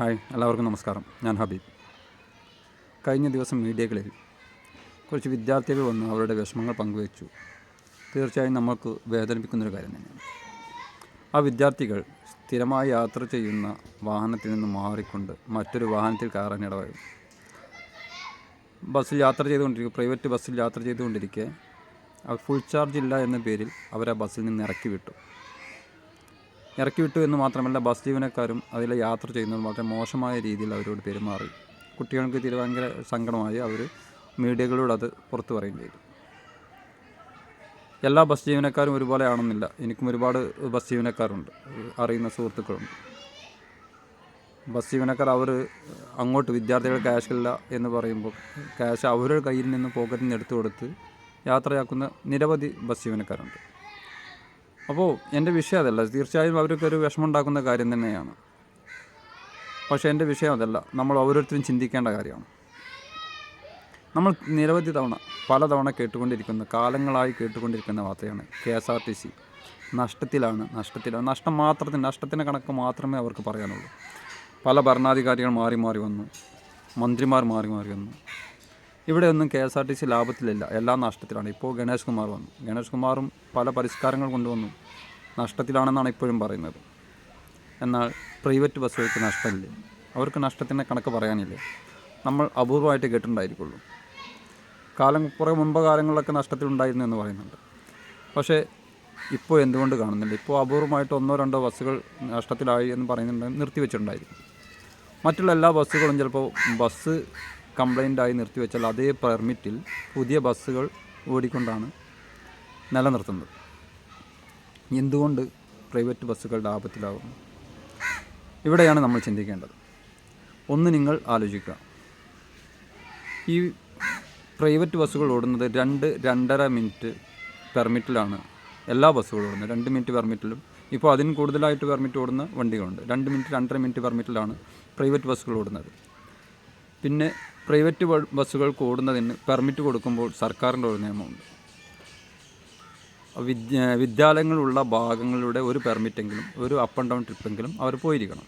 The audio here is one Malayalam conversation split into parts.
ഹായ് എല്ലാവർക്കും നമസ്കാരം. ഞാൻ ഹബീബ്. കഴിഞ്ഞ ദിവസം മീഡിയകളിൽ കുറച്ച് വിദ്യാർത്ഥികൾ വന്ന് അവരുടെ വിഷമങ്ങൾ പങ്കുവച്ചു. തീർച്ചയായും നമ്മൾക്ക് വേദനിപ്പിക്കുന്നൊരു കാര്യം തന്നെയാണ്. ആ വിദ്യാർത്ഥികൾ സ്ഥിരമായി യാത്ര ചെയ്യുന്ന വാഹനത്തിൽ നിന്ന് മാറിക്കൊണ്ട് മറ്റൊരു വാഹനത്തിൽ കയറാൻ ഇടവരും ബസ്സിൽ യാത്ര ചെയ്തുകൊണ്ടിരിക്കുക പ്രൈവറ്റ് ബസ്സിൽ യാത്ര ചെയ്തുകൊണ്ടിരിക്കെ അവർ ഫുൾ ചാർജ് ഇല്ല എന്ന പേരിൽ അവരെ ബസ്സിൽ നിന്ന് ഇറക്കി വിട്ടു. ഇറക്കി വിട്ടു എന്ന് മാത്രമല്ല ബസ് ജീവനക്കാരും അതിൽ യാത്ര ചെയ്യുന്നത് വളരെ മോശമായ രീതിയിൽ അവരോട് പെരുമാറി. കുട്ടികൾക്ക് തീരെ ഭയങ്കര സങ്കടമായി അവർ മീഡിയകളോട് അത് പുറത്തു പറയുകയും ചെയ്തു. എല്ലാ ബസ് ജീവനക്കാരും ഒരുപോലെ ആണെന്നില്ല. എനിക്കും ഒരുപാട് ബസ് ജീവനക്കാരുണ്ട്. അറിയുന്ന സുഹൃത്തുക്കളുണ്ട്. ബസ് ജീവനക്കാർ അവർ അങ്ങോട്ട് വിദ്യാർത്ഥികൾ ക്യാഷ് ഇല്ല എന്ന് പറയുമ്പോൾ ക്യാഷ് അവരുടെ കയ്യിൽ നിന്ന് പോക്കറ്റിൽ നിന്ന് എടുത്തു കൊടുത്ത് യാത്രയാക്കുന്ന നിരവധി ബസ് ജീവനക്കാരുണ്ട്. അപ്പോൾ എന്റെ വിഷയം അതല്ല. തീർച്ചയായും അവർക്കൊരു വിഷമമുണ്ടാക്കുന്ന കാര്യം തന്നെയാണ്. പക്ഷേ എന്റെ വിഷയം അതല്ല. നമ്മൾ ഓരോരുത്തരും ചിന്തിക്കേണ്ട കാര്യമാണ്. നമ്മൾ നിരവധി തവണ പലതവണ കേട്ടുകൊണ്ടിരിക്കുന്ന കാലങ്ങളായി കേട്ടുകൊണ്ടിരിക്കുന്ന വാർത്തയാണ് K S R T C. നഷ്ടത്തിലാണ് നഷ്ടത്തിലാണ് നഷ്ടം മാത്രത്തിന് നഷ്ടത്തിന്റെ കണക്ക് മാത്രമേ അവർക്ക് പറയാനുള്ളൂ. പല ഭരണാധികാരികൾ മാറി മാറി വന്നു. മന്ത്രിമാർ മാറി മാറി വന്നു. ഇവിടെ ഒന്നും K S R T C ലാഭത്തിലില്ല. എല്ലാം നഷ്ടത്തിലാണ്. ഇപ്പോൾ ഗണേഷ് കുമാർ വന്നു. ഗണേഷ് കുമാറും പല പരിഷ്കാരങ്ങൾ കൊണ്ടുവന്നു. നഷ്ടത്തിലാണെന്നാണ് ഇപ്പോഴും പറയുന്നത്. എന്നാൽ പ്രൈവറ്റ് ബസ്സുകൾക്ക് നഷ്ടമില്ല? അവർക്ക് നഷ്ടത്തിന്റെ കണക്ക് പറയാനില്ലേ? നമ്മൾ അപൂർവമായിട്ട് കേട്ടിട്ടുണ്ടായിരിക്കുള്ളൂ. കാലം കുറേ മുമ്പ് കാലങ്ങളിലൊക്കെ നഷ്ടത്തിലുണ്ടായിരുന്നു എന്ന് പറയുന്നുണ്ട്. പക്ഷേ ഇപ്പോൾ എന്തുകൊണ്ട് കാണുന്നില്ല? ഇപ്പോൾ അപൂർവമായിട്ട് ഒന്നോ രണ്ടോ ബസ്സുകൾ നഷ്ടത്തിലായി എന്ന് പറയുന്നുണ്ട് നിർത്തിവെച്ചിട്ടുണ്ടായിരിക്കും. മറ്റുള്ള എല്ലാ ബസ്സുകളും ചിലപ്പോൾ ബസ് കംപ്ലൈന്റ് ആയി നിർത്തിവെച്ചാൽ അതേ പെർമിറ്റിൽ പുതിയ ബസ്സുകൾ ഓടിക്കൊണ്ടാണ് നിലനിർത്തുന്നത്. എന്തുകൊണ്ട് പ്രൈവറ്റ് ബസ്സുകൾ ആപത്തിലാകുന്നു ഇവിടെയാണ് നമ്മൾ ചിന്തിക്കേണ്ടത്. ഒന്ന് നിങ്ങൾ ആലോചിക്കുക. ഈ പ്രൈവറ്റ് ബസ്സുകൾ ഓടുന്നത് രണ്ട് രണ്ടര മിനിറ്റ് പെർമിറ്റിലാണ് എല്ലാ ബസ്സുകളും ഓടുന്നത്. രണ്ട് മിനിറ്റ് പെർമിറ്റിലും ഇപ്പോൾ അതിന് കൂടുതലായിട്ട് പെർമിറ്റ് ഓടുന്ന വണ്ടികളുണ്ട്. രണ്ട് മിനിറ്റ് രണ്ടര മിനിറ്റ് പെർമിറ്റിലാണ് പ്രൈവറ്റ് ബസ്സുകൾ ഓടുന്നത്. പിന്നെ പ്രൈവറ്റ് ബസ്സുകൾ ഓടുന്നതിന് പെർമിറ്റ് കൊടുക്കുമ്പോൾ സർക്കാരിന്റെ ഒരു നിയമമുണ്ട്. വിദ്യ വിദ്യാലയങ്ങളുള്ള ഭാഗങ്ങളുടെ ഒരു പെർമിറ്റെങ്കിലും ഒരു അപ്പ് ആൻഡ് ഡൗൺ ട്രിപ്പെങ്കിലും അവർ പോയിരിക്കണം.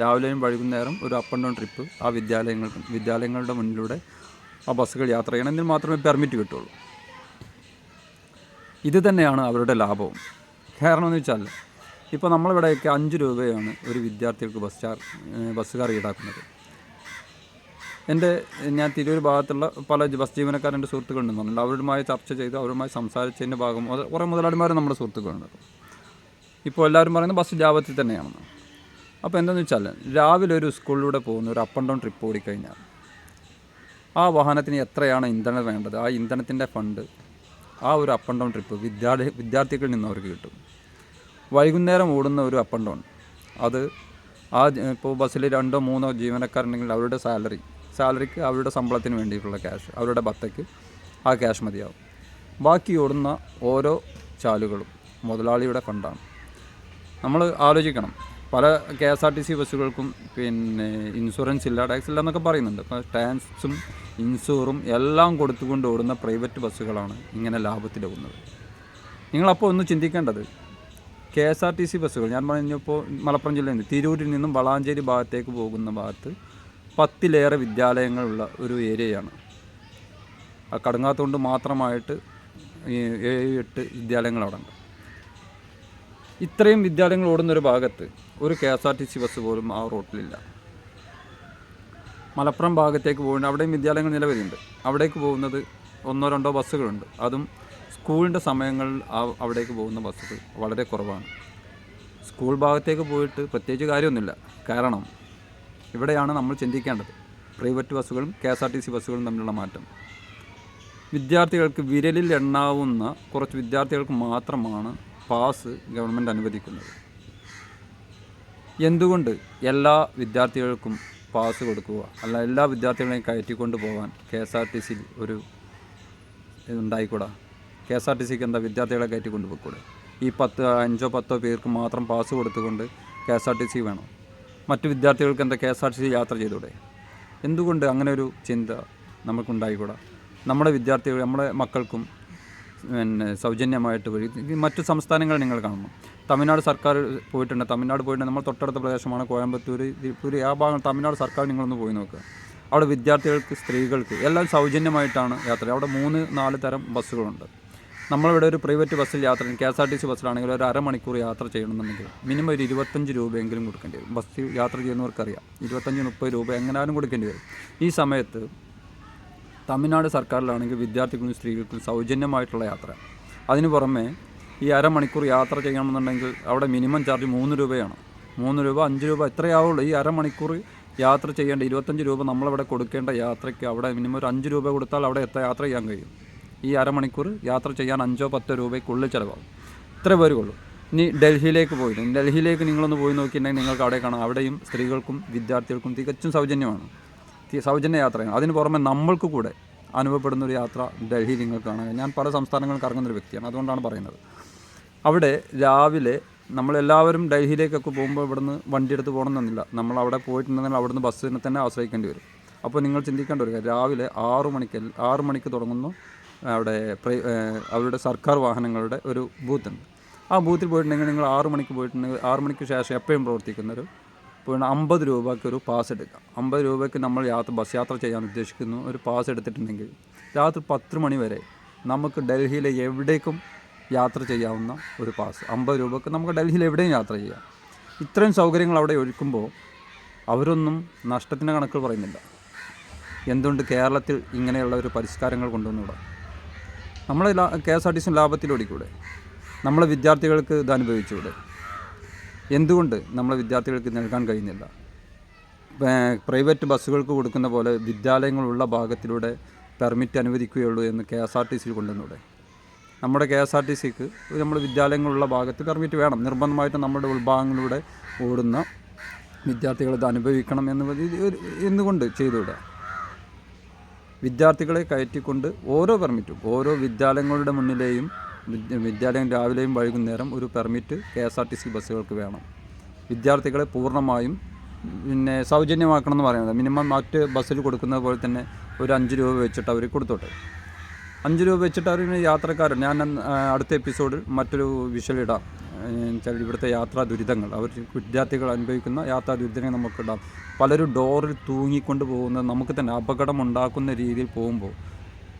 രാവിലെയും വൈകുന്നേരം ഒരു അപ്പ് ആൻഡ് ഡൗൺ ട്രിപ്പ് ആ വിദ്യാലയങ്ങൾക്കും വിദ്യാലയങ്ങളുടെ മുന്നിലൂടെ ആ ബസ്സുകൾ യാത്ര ചെയ്യണം. എങ്കിൽ മാത്രമേ പെർമിറ്റ് കിട്ടുള്ളൂ. ഇത് തന്നെയാണ് അവരുടെ ലാഭവും. കാരണം എന്ന് വെച്ചാൽ ഇപ്പോൾ നമ്മളിവിടെയൊക്കെ അഞ്ച് രൂപയാണ് ഒരു വിദ്യാർത്ഥികൾക്ക് ബസ് ചാർ ബസ്സുകാർ ഈടാക്കുന്നത്. എന്റെ ഞാൻ തിരൂർ ഭാഗത്തുള്ള പല ബസ് ജീവനക്കാരന്റെ സുഹൃത്തുക്കളുണ്ടെന്ന് പറഞ്ഞില്ല അവരുമായി ചർച്ച ചെയ്ത് അവരുമായി സംസാരിച്ചതിന്റെ ഭാഗം കുറേ മുതലാളിമാരും നമ്മുടെ സുഹൃത്തുക്കളുണ്ട്. ഇപ്പോൾ എല്ലാവരും പറയുന്നത് ബസ് ജാപത്തിൽ തന്നെയാണെന്ന് അപ്പോൾ എന്താണെന്ന് വെച്ചാൽ രാവിലെ ഒരു സ്കൂളിലൂടെ പോകുന്ന ഒരു അപ്പ് ആൻഡ് ഡൗൺ ട്രിപ്പ് ഓടിക്കഴിഞ്ഞാൽ ആ വാഹനത്തിന് എത്രയാണ് ഇന്ധനം വേണ്ടത്? ആ ഇന്ധനത്തിന്റെ ഫണ്ട് ആ ഒരു അപ്പ് ആൻഡ് ഡൗൺ ട്രിപ്പ് വിദ്യാർത്ഥി വിദ്യാർത്ഥികളിൽ നിന്ന് അവർക്ക് കിട്ടും. വൈകുന്നേരം ഓടുന്ന ഒരു അപ്പ് ആൻഡ് ഡൗൺ അത് ആ ഇപ്പോൾ ബസ്സിൽ രണ്ടോ മൂന്നോ ജീവനക്കാരുണ്ടെങ്കിൽ അവരുടെ സാലറി സാലറിക്ക് അവരുടെ ശമ്പളത്തിന് വേണ്ടിയിട്ടുള്ള ക്യാഷ് അവരുടെ ബത്തയ്ക്ക് ആ ക്യാഷ് മതിയാവും. ബാക്കി ഓടുന്ന ഓരോ ചാലുകളും മുതലാളിയുടെ ഫണ്ടാണ് നമ്മൾ ആലോചിക്കണം. പല K S R T C ബസ്സുകൾക്കും പിന്നെ ഇൻഷുറൻസ് ഇല്ല ടാക്സ് ഇല്ല എന്നൊക്കെ പറയുന്നുണ്ട്. അപ്പോൾ ടാക്സും ഇൻഷൂറും എല്ലാം കൊടുത്തുകൊണ്ട് ഓടുന്ന പ്രൈവറ്റ് ബസ്സുകളാണ് ഇങ്ങനെ ലാഭത്തിലാവുന്നത്. നിങ്ങളപ്പോൾ ഒന്ന് ചിന്തിക്കേണ്ടത് K S R T C ബസ്സുകൾ ഞാൻ പറഞ്ഞപ്പോൾ മലപ്പുറം ജില്ലയിൽ നിന്ന് തിരൂരിൽ നിന്നും വളാഞ്ചേരി ഭാഗത്തേക്ക് പോകുന്ന ഭാഗത്ത് പത്തിലേറെ വിദ്യാലയങ്ങളുള്ള ഒരു ഏരിയയാണ്. ആ കടുങ്ങാത്തോണ്ട് മാത്രമായിട്ട് ഈ ഏഴ് എട്ട് വിദ്യാലയങ്ങൾ അവിടെ ഉണ്ട് ഇത്രയും വിദ്യാലയങ്ങൾ ഓടുന്നൊരു ഭാഗത്ത് ഒരു K S R T C bus പോലും ആ റോട്ടിലില്ല. മലപ്പുറം ഭാഗത്തേക്ക് പോകുന്ന അവിടെയും വിദ്യാലയങ്ങൾ നിലവിലുണ്ട്. അവിടേക്ക് പോകുന്നത് ഒന്നോ രണ്ടോ ബസ്സുകളുണ്ട്. അതും സ്കൂളിന്റെ സമയങ്ങളിൽ അവിടേക്ക് പോകുന്ന ബസ്സുകൾ വളരെ കുറവാണ്. സ്കൂൾ ഭാഗത്തേക്ക് പോയിട്ട് പ്രത്യേകിച്ച് കാര്യമൊന്നുമില്ല. കാരണം ഇവിടെയാണ് നമ്മൾ ചിന്തിക്കേണ്ടത്. പ്രൈവറ്റ് ബസ്സുകളും K S R T C ബസ്സുകളും തമ്മിലുള്ള മാറ്റം. വിദ്യാർത്ഥികൾക്ക് വിരലിൽ എണ്ണാവുന്ന കുറച്ച് വിദ്യാർത്ഥികൾക്ക് മാത്രമാണ് പാസ് ഗവൺമെന്റ് അനുവദിക്കുന്നത്. എന്തുകൊണ്ട് എല്ലാ വിദ്യാർത്ഥികൾക്കും പാസ് കൊടുക്കുക? അല്ല എല്ലാ വിദ്യാർത്ഥികളെയും കയറ്റിക്കൊണ്ട് പോകാൻ കെ എസ് ആർ ടി സിയിൽ ഒരു ഇതുണ്ടായിക്കൂടാ? കെ എസ് ആർ ടി സിക്ക് എന്താ വിദ്യാർത്ഥികളെ കയറ്റിക്കൊണ്ട് പോയിക്കൂടെ? ഈ പത്ത് അഞ്ചോ പത്തോ പേർക്ക് മാത്രം പാസ് കൊടുത്തുകൊണ്ട് K S R T C വേണം? മറ്റു വിദ്യാർത്ഥികൾക്ക് എന്താ K S R T C യാത്ര ചെയ്തൂടെ എന്തുകൊണ്ട് അങ്ങനെ ഒരു ചിന്ത നമുക്കുണ്ടായിക്കൂടാ നമ്മുടെ വിദ്യാർത്ഥികൾ നമ്മുടെ മക്കൾക്കും പിന്നെ സൗജന്യമായിട്ട് വഴി മറ്റു സംസ്ഥാനങ്ങൾ നിങ്ങൾ കാണുന്നു. തമിഴ്നാട് സർക്കാർ പോയിട്ടുണ്ട്. തമിഴ്നാട് പോയിട്ടുണ്ട് നമ്മൾ തൊട്ടടുത്ത പ്രദേശമാണ് കോയമ്പത്തൂർ തിരുപ്പൂർ ആ ഭാഗം തമിഴ്നാട് സർക്കാർ നിങ്ങളൊന്ന് പോയി നോക്കുക അവിടെ വിദ്യാർത്ഥികൾക്ക് സ്ത്രീകൾക്ക് എല്ലാം സൗജന്യമായിട്ടാണ് യാത്ര. അവിടെ മൂന്ന് നാല് തരം ബസ്സുകളുണ്ട്. നമ്മളിവിടെ ഒരു പ്രൈവറ്റ് ബസ്സിൽ യാത്ര K S R T C ബസ്സിലാണെങ്കിൽ ഒരു അരമണിക്കൂർ യാത്ര ചെയ്യണമെന്നുണ്ടെങ്കിൽ മിനിമം ഒരു ഇരുപത്തഞ്ച് രൂപയെങ്കിലും കൊടുക്കേണ്ടി വരും. ബസ്സിൽ യാത്ര ചെയ്യുന്നവർക്കറിയാം. ഇരുപത്തഞ്ച് മുപ്പത് രൂപ എങ്ങനെയാലും കൊടുക്കേണ്ടി വരും. ഈ സമയത്ത് തമിഴ്നാട് സർക്കാരിലാണെങ്കിൽ വിദ്യാർത്ഥികൾക്കും സ്ത്രീകൾക്കും സൗജന്യമായിട്ടുള്ള യാത്ര. അതിന് പുറമെ ഈ അരമണിക്കൂർ യാത്ര ചെയ്യണമെന്നുണ്ടെങ്കിൽ അവിടെ മിനിമം ചാർജ് മൂന്ന് രൂപയാണ്. മൂന്ന് രൂപ അഞ്ച് രൂപ എത്രയാവുള്ളൂ ഈ അരമണിക്കൂർ യാത്ര ചെയ്യേണ്ട ഇരുപത്തഞ്ച് രൂപ നമ്മളവിടെ കൊടുക്കേണ്ട യാത്രയ്ക്ക് അവിടെ മിനിമം ഒരു അഞ്ച് രൂപ കൊടുത്താൽ അവിടെ എത്ര യാത്ര ചെയ്യാൻ കഴിയും. ഈ അരമണിക്കൂർ യാത്ര ചെയ്യാൻ അഞ്ചോ പത്തോ രൂപയ്ക്കുള്ളിൽ ചിലവാകും. ഇത്ര പേരുള്ളൂ ഇനി ഡൽഹിയിലേക്ക് പോയിരുന്നു ഡൽഹിയിലേക്ക് നിങ്ങളൊന്ന് പോയി നോക്കിയിട്ടുണ്ടെങ്കിൽ നിങ്ങൾക്ക് അവിടെ കാണാം. അവിടെയും സ്ത്രീകൾക്കും വിദ്യാർത്ഥികൾക്കും തികച്ചും സൗജന്യമാണ്. സൗജന്യ യാത്രയാണ്. അതിന് പുറമെ നമ്മൾക്ക് കൂടെ അനുഭവപ്പെടുന്ന ഒരു യാത്ര ഡൽഹി നിങ്ങൾക്ക് കാണാം. ഞാൻ പല സംസ്ഥാനങ്ങളിൽ കറങ്ങുന്ന ഒരു വ്യക്തിയാണ്. അതുകൊണ്ടാണ് പറയുന്നത്. അവിടെ രാവിലെ നമ്മളെല്ലാവരും ഡൽഹിയിലേക്കൊക്കെ പോകുമ്പോൾ ഇവിടുന്ന് വണ്ടി എടുത്ത് പോകണമെന്നില്ല നമ്മൾ അവിടെ പോയിട്ടുണ്ടെങ്കിൽ അവിടുന്ന് ബസ്സിനെ തന്നെ ആശ്രയിക്കേണ്ടി വരും. അപ്പോൾ നിങ്ങൾ ചിന്തിക്കേണ്ട ഒരു കാര്യം രാവിലെ ആറു മണിക്ക് ആറു മണിക്ക് തുടങ്ങുന്നു. അവിടെ അവരുടെ സർക്കാർ വാഹനങ്ങളുടെ ഒരു ബൂത്തുണ്ട്. ആ ബൂത്തിൽ പോയിട്ടുണ്ടെങ്കിൽ നിങ്ങൾ ആറു മണിക്ക് പോയിട്ടുണ്ടെങ്കിൽ ആറു മണിക്ക് ശേഷം എപ്പോഴും പ്രവർത്തിക്കുന്നൊരു പിന്നെ അമ്പത് രൂപയ്ക്ക് ഒരു പാസ് എടുക്കാം. അമ്പത് രൂപയ്ക്ക് നമ്മൾ യാത്ര ബസ് യാത്ര ചെയ്യാൻ ഉദ്ദേശിക്കുന്നു ഒരു പാസ് എടുത്തിട്ടുണ്ടെങ്കിൽ രാത്രി പത്ത് മണി വരെ നമുക്ക് ഡൽഹിയിലെ എവിടേക്കും യാത്ര ചെയ്യാവുന്ന ഒരു പാസ്. അമ്പത് രൂപയ്ക്ക് നമുക്ക് ഡൽഹിയിൽ എവിടെയും യാത്ര ചെയ്യാം. ഇത്രയും സൗകര്യങ്ങൾ അവിടെ ഒരുക്കുമ്പോൾ അവരൊന്നും നഷ്ടത്തിന്റെ കണക്കുകൾ പറയുന്നില്ല. എന്തുകൊണ്ട് കേരളത്തിൽ ഇങ്ങനെയുള്ള ഒരു പരിഷ്കാരങ്ങൾ കൊണ്ടുവന്നൂടാ നമ്മളെ K S R T C ലാഭത്തിലോടിക്കൂടെ? നമ്മളെ വിദ്യാർത്ഥികൾക്ക് ഇത് അനുഭവിച്ചുകൂടെ എന്തുകൊണ്ട് നമ്മളെ വിദ്യാർത്ഥികൾക്ക് നൽകാൻ കഴിയുന്നില്ല പ്രൈവറ്റ് ബസ്സുകൾക്ക് കൊടുക്കുന്ന പോലെ വിദ്യാലയങ്ങളുള്ള ഭാഗത്തിലൂടെ പെർമിറ്റ് അനുവദിക്കുകയുള്ളൂ എന്ന് കെ എസ് ആർ ടി സിയിൽ കൊണ്ടുവന്നൂടെ? നമ്മുടെ കെ എസ് ആർ ടി സിക്ക് നമ്മുടെ വിദ്യാലയങ്ങളുള്ള ഭാഗത്ത് പെർമിറ്റ് വേണം. നിർബന്ധമായിട്ട് നമ്മുടെ ഉൾഭാഗങ്ങളിലൂടെ ഓടുന്ന വിദ്യാർത്ഥികൾ ഇത് അനുഭവിക്കണം എന്ന് എന്തുകൊണ്ട് ചെയ്തുകൂടാ? വിദ്യാർത്ഥികളെ കയറ്റിക്കൊണ്ട് ഓരോ പെർമിറ്റും ഓരോ വിദ്യാലയങ്ങളുടെ മുന്നിലെയും വിദ്യ- വിദ്യാലയം രാവിലെയും വൈകുന്നേരം ഒരു permit K S R T C ബസ്സുകൾക്ക് വേണം. വിദ്യാർത്ഥികളെ പൂർണമായും പിന്നെ സൗജന്യമാക്കണം എന്ന് പറയുന്നത്. മിനിമം മറ്റ് ബസ്സിൽ കൊടുക്കുന്നത് പോലെ തന്നെ ഒരു അഞ്ച് രൂപ വെച്ചിട്ട് അവർ കൊടുത്തോട്ടെ. അഞ്ച് രൂപ വെച്ചിട്ട് അവർ യാത്രക്കാരൻ ഞാൻ അടുത്ത എപ്പിസോഡിൽ മറ്റൊരു വിഷലിടാം വെച്ചാൽ ഇവിടുത്തെ യാത്രാ ദുരിതങ്ങൾ. അവർ വിദ്യാർത്ഥികൾ അനുഭവിക്കുന്ന യാത്രാ ദുരിതങ്ങൾ നമുക്കിടാം പലരും ഡോറിൽ തൂങ്ങിക്കൊണ്ട് പോകുന്നത് നമുക്ക് തന്നെ അപകടം ഉണ്ടാക്കുന്ന രീതിയിൽ പോകുമ്പോൾ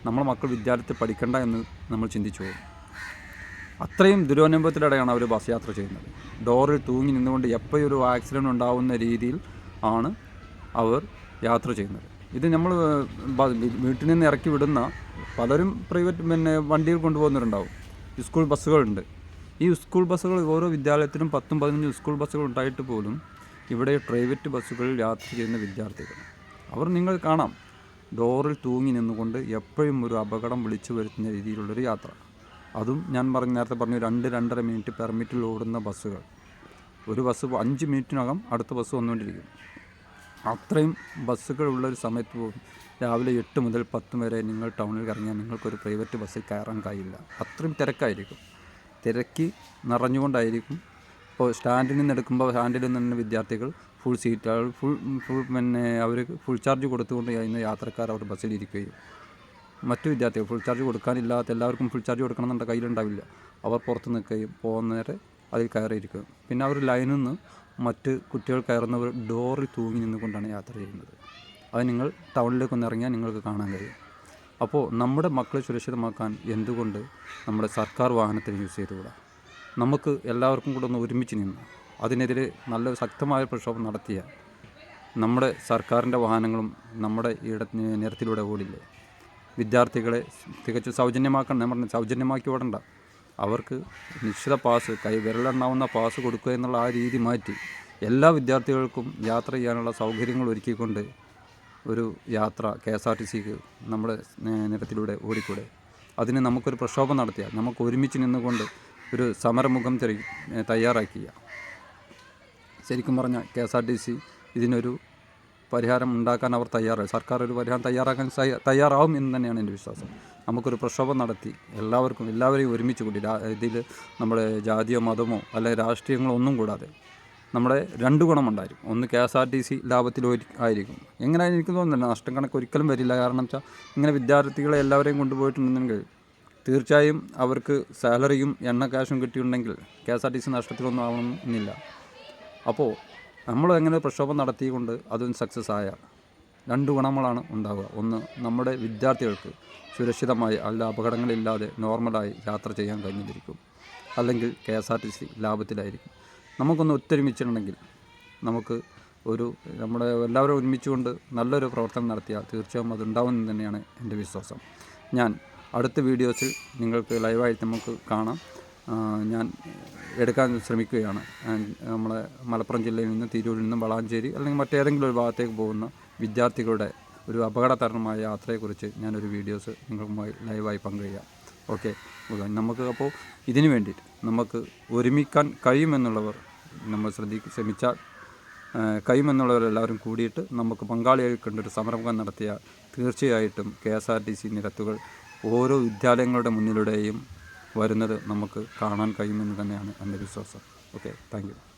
നമ്മളെ മക്കൾ വിദ്യാലയത്തിൽ പഠിക്കണ്ട എന്ന് നമ്മൾ ചിന്തിച്ചു പോകും. അത്രയും ദുരനുഭവത്തിലൂടെയാണ് അവർ ബസ് യാത്ര ചെയ്യുന്നത്. ഡോറിൽ തൂങ്ങി നിന്നുകൊണ്ട് എപ്പോഴും ഒരു ആക്സിഡന്റ് ഉണ്ടാവുന്ന രീതിയിൽ ആണ് അവർ യാത്ര ചെയ്യുന്നത്. ഇത് നമ്മൾ വീട്ടിൽ നിന്ന് ഇറക്കി വിടുന്ന പലരും പ്രൈവറ്റ് പിന്നെ വണ്ടിയിൽ കൊണ്ടുപോകുന്നവരുണ്ടാവും. സ്കൂൾ ബസ്സുകളുണ്ട്. ഈ സ്കൂൾ ബസ്സുകൾ ഓരോ വിദ്യാലയത്തിലും പത്തും പതിനഞ്ചും സ്കൂൾ ബസ്സുകൾ ഉണ്ടായിട്ട് പോലും ഇവിടെ പ്രൈവറ്റ് ബസ്സുകളിൽ യാത്ര ചെയ്യുന്ന വിദ്യാർത്ഥികൾ. അവർ നിങ്ങൾ കാണാം. ഡോറിൽ തൂങ്ങി നിന്നുകൊണ്ട് എപ്പോഴും ഒരു അപകടം വിളിച്ചു വരുത്തുന്ന രീതിയിലുള്ളൊരു യാത്ര. അതും ഞാൻ പറഞ്ഞ നേരത്തെ പറഞ്ഞു രണ്ട് രണ്ടര മിനിറ്റ് പെർമിറ്റിൽ ഓടുന്ന ബസ്സുകൾ. ഒരു ബസ് അഞ്ച് മിനിറ്റിനകം അടുത്ത ബസ് വന്നുകൊണ്ടിരിക്കും. അത്രയും ബസ്സുകൾ ഉള്ള ഒരു സമയത്ത് പോകും രാവിലെ എട്ട് മുതൽ പത്ത് വരെ നിങ്ങൾ ടൗണിൽ ഇറങ്ങിയാൽ നിങ്ങൾക്കൊരു പ്രൈവറ്റ് ബസ്സിൽ കയറാൻ കഴിയില്ല. അത്രയും തിരക്കായിരിക്കും. തിരക്കി നിറഞ്ഞുകൊണ്ടായിരിക്കും. ഇപ്പോൾ സ്റ്റാൻഡിൽ നിന്ന് എടുക്കുമ്പോൾ സ്റ്റാൻഡിൽ നിന്ന് വിദ്യാർത്ഥികൾ ഫുൾ സീറ്റ് ഫുൾ ഫുൾ പിന്നെ അവർ ഫുൾ ചാർജ് കൊടുത്തുകൊണ്ട് ഇന്ന് യാത്രക്കാർ അവർ ബസ്സിലിരിക്കുകയും മറ്റു വിദ്യാർത്ഥികൾ ഫുൾ ചാർജ് കൊടുക്കാനില്ലാത്ത എല്ലാവർക്കും ഫുൾ ചാർജ് കൊടുക്കണം എന്നുണ്ട് കയ്യിലുണ്ടാവില്ല. അവർ പുറത്ത് നിൽക്കുകയും പോകുന്നവരെ അതിൽ കയറിയിരിക്കും പിന്നെ അവർ ലൈനിൽ നിന്ന് മറ്റ് കുട്ടികൾ കയറുന്നവർ ഡോറിൽ തൂങ്ങി നിന്നുകൊണ്ടാണ് യാത്ര ചെയ്യുന്നത്. അത് നിങ്ങൾ ടൗണിലേക്ക് ഒന്ന് ഇറങ്ങിയാൽ നിങ്ങൾക്ക് കാണാൻ കഴിയും. അപ്പോൾ നമ്മുടെ മക്കളെ സുരക്ഷിതമാക്കാൻ എന്തുകൊണ്ട് നമ്മുടെ സർക്കാർ വാഹനത്തിന് യൂസ് ചെയ്തുകൂടാ? നമുക്ക് എല്ലാവർക്കും കൂടെ ഒന്ന് ഒരുമിച്ച് നിന്ന് അതിനെതിരെ നല്ല ശക്തമായ പ്രക്ഷോഭം നടത്തിയ നമ്മുടെ സർക്കാരിന്റെ വാഹനങ്ങളും നമ്മുടെ ഇട നിരത്തിലൂടെ ഓടില്ലേ? വിദ്യാർത്ഥികളെ തികച്ചും സൗജന്യമാക്കണം. ഞാൻ പറഞ്ഞു സൗജന്യമാക്കി ഓടണ്ട. അവർക്ക് നിശ്ചിത പാസ് കൈ വിരലെണ്ണാവുന്ന പാസ് കൊടുക്കുക എന്നുള്ള ആ രീതി മാറ്റി എല്ലാ വിദ്യാർത്ഥികൾക്കും യാത്ര ചെയ്യാനുള്ള സൗകര്യങ്ങൾ ഒരുക്കിക്കൊണ്ട് ഒരു യാത്ര കെ എസ് ആർ ടി സിക്ക് നമ്മുടെ നിരത്തിലൂടെ ഓടിക്കൂടെ? അതിന് നമുക്കൊരു പ്രക്ഷോഭം നടത്തിയാൽ നമുക്ക് ഒരുമിച്ച് നിന്നുകൊണ്ട് ഒരു സമരമുഖം തെറി തയ്യാറാക്കിയ. ശരിക്കും പറഞ്ഞാൽ K S R T C ഇതിനൊരു പരിഹാരം ഉണ്ടാക്കാൻ അവർ തയ്യാറായി. സർക്കാർ ഒരു പരിഹാരം തയ്യാറാക്കാൻ തയ്യാറാവും എന്ന് തന്നെയാണ് എന്റെ വിശ്വാസം. നമുക്കൊരു പ്രക്ഷോഭം നടത്തി എല്ലാവർക്കും എല്ലാവരെയും ഒരുമിച്ച് കൂടി ഇതിൽ നമ്മുടെ ജാതിയോ മതമോ അല്ലെങ്കിൽ രാഷ്ട്രീയങ്ങളോ ഒന്നും കൂടാതെ നമ്മുടെ രണ്ട് ഗുണമുണ്ടായിരിക്കും. ഒന്ന് K S R T C ലാഭത്തിൽ ആയിരിക്കും. എങ്ങനെ എനിക്ക് തോന്നുന്നില്ല നഷ്ടം കണക്ക് ഒരിക്കലും വരില്ല. കാരണം വെച്ചാൽ ഇങ്ങനെ വിദ്യാർത്ഥികളെ എല്ലാവരെയും കൊണ്ടുപോയിട്ടുണ്ടെങ്കിൽ തീർച്ചയായും അവർക്ക് സാലറിയും എണ്ണ ക്യാഷും കിട്ടിയിട്ടുണ്ടെങ്കിൽ K S R T C നഷ്ടത്തിലൊന്നും ആവണമെന്നില്ല. അപ്പോൾ നമ്മൾ എങ്ങനെ പ്രക്ഷോഭം നടത്തിക്കൊണ്ട് അതും സക്സസ് ആയ? രണ്ട് ഗുണങ്ങളാണ് ഉണ്ടാവുക. ഒന്ന് നമ്മുടെ വിദ്യാർത്ഥികൾക്ക് സുരക്ഷിതമായി അല്ല അപകടങ്ങളില്ലാതെ നോർമലായി യാത്ര ചെയ്യാൻ കഴിഞ്ഞിരിക്കും. അല്ലെങ്കിൽ K S R T C ലാഭത്തിലായിരിക്കും. നമുക്കൊന്ന് ഒത്തൊരുമിച്ചിട്ടുണ്ടെങ്കിൽ നമുക്ക് ഒരു നമ്മുടെ എല്ലാവരും ഒരുമിച്ചുകൊണ്ട് നല്ലൊരു പ്രവർത്തനം നടത്തിയാൽ തീർച്ചയായും അതുണ്ടാവുമെന്ന് തന്നെയാണ് എന്റെ വിശ്വാസം. ഞാൻ അടുത്ത വീഡിയോസിൽ നിങ്ങൾക്ക് ലൈവായിട്ട് നമുക്ക് കാണാം. ഞാൻ എടുക്കാൻ ശ്രമിക്കുകയാണ്. നമ്മളെ മലപ്പുറം ജില്ലയിൽ നിന്ന് തിരൂരിൽ നിന്നും വളാഞ്ചേരി അല്ലെങ്കിൽ മറ്റേതെങ്കിലും ഒരു ഭാഗത്തേക്ക് പോകുന്ന വിദ്യാർത്ഥികളുടെ ഒരു അപകടകരമായ യാത്രയെക്കുറിച്ച് ഞാനൊരു വീഡിയോസ് നിങ്ങളുമായി ലൈവായി പങ്കുചെയ്യാം. ഓക്കെ. നമുക്ക് അപ്പോൾ ഇതിനു വേണ്ടിയിട്ട് നമുക്ക് ഒരുമിക്കാൻ കഴിയുമെന്നുള്ളവർ നമ്മൾ ശ്രദ്ധി ശ്രമിച്ചാൽ കഴിയുമെന്നുള്ളവരെല്ലാവരും കൂടിയിട്ട് നമുക്ക് പങ്കാളിയായി ഒരു സംരംഭം നടത്തിയാൽ തീർച്ചയായിട്ടും K S R T C നിരത്തുകൾ ഓരോ വിദ്യാലയങ്ങളുടെ മുന്നിലൂടെയും വരുന്നത് നമുക്ക് കാണാൻ കഴിയുമെന്ന് തന്നെയാണ് എന്റെ വിശ്വാസം. Okay thank